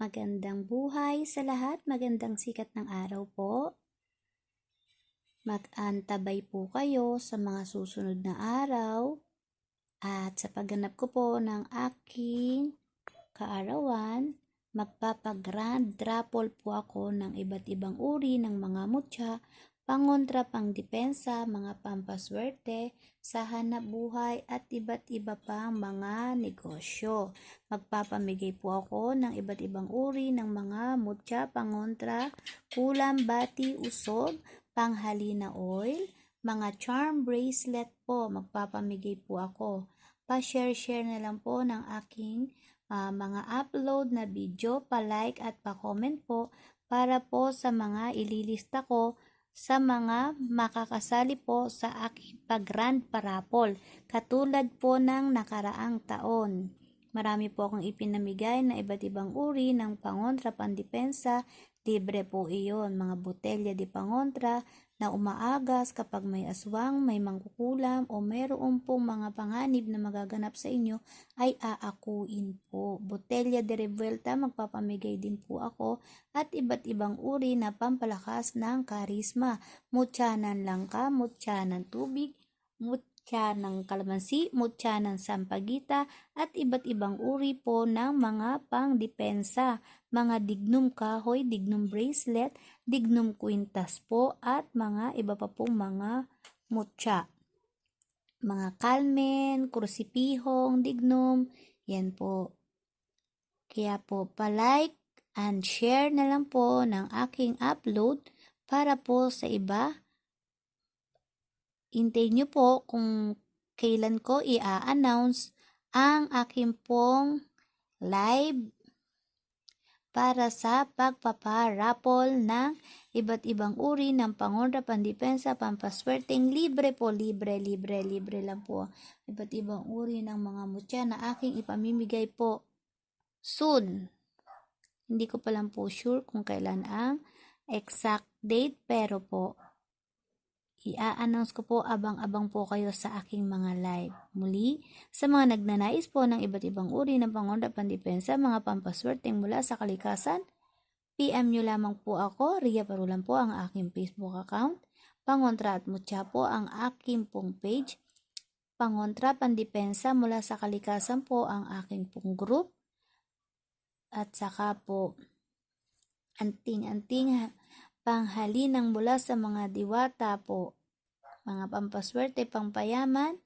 Magandang buhay sa lahat, magandang sikat ng araw po. Mag-antabay po kayo sa mga susunod na araw at sa pagganap ko po ng aking kaarawan, magpapag-grand raffle po ako ng iba't ibang uri ng mga mutya, pangontra pang depensa, mga pampaswerte, sa hanap buhay at iba't iba pang mga negosyo. Magpapamigay po ako ng iba't ibang uri ng mga mutya, pangontra, kulam, bati, usog, panghalina oil, mga charm bracelet po, magpapamigay po ako. Pa-share-share na lang po ng aking ah, mga upload na video, pa-like at pa-comment po para po sa mga ililista ko sa mga makakasali po sa aking pag-grand parapol, katulad po ng nakaraang taon. Marami po akong ipinamigay na iba't ibang uri ng pangontra pandepensa. Libre po iyon, mga botelya de pangontra na umaagas kapag may aswang, may mangkukulam o mayroon pong mga panganib na magaganap sa inyo ay aakuin po. Botelya de revuelta, magpapamigay din po ako at iba't ibang uri na pampalakas ng karisma. Mutya ng langka, mutya ng tubig, mutya ng kalamansi, mutya ng sampagita at iba't ibang uri po ng mga pangdepensa, mga dignum kahoy, dignum bracelet, dignum quintas po at mga iba pa pong mga mutya. Mga kalmen, krusipihong, dignum, yan po. Kaya po, palike and share na lang po ng aking upload para po sa iba. Hintayin nyo po kung kailan ko i-announce ang aking pong live para sa pagpaparapol ng iba't ibang uri ng pangonra, pandepensa, pampaswerteng libre po, libre, libre, libre lang po. Iba't ibang uri ng mga mutya na aking ipamimigay po soon. Hindi ko pa lang po sure kung kailan ang exact date pero po i-announce ko po abang-abang po kayo sa aking mga live. Muli, sa mga nagnanais po ng iba't ibang uri ng pangonda pandepensa, mga pampaswerteng mula sa kalikasan, PM nyo lamang po ako, Ria Parulan po ang aking Facebook account, Pangontra at Mutya po ang aking pong page, Pangontra Pandepensa mula sa kalikasan po ang aking pong group, at saka po anting-anting panghalinang mula sa mga diwata po, mga pampaswerte, pangpayaman,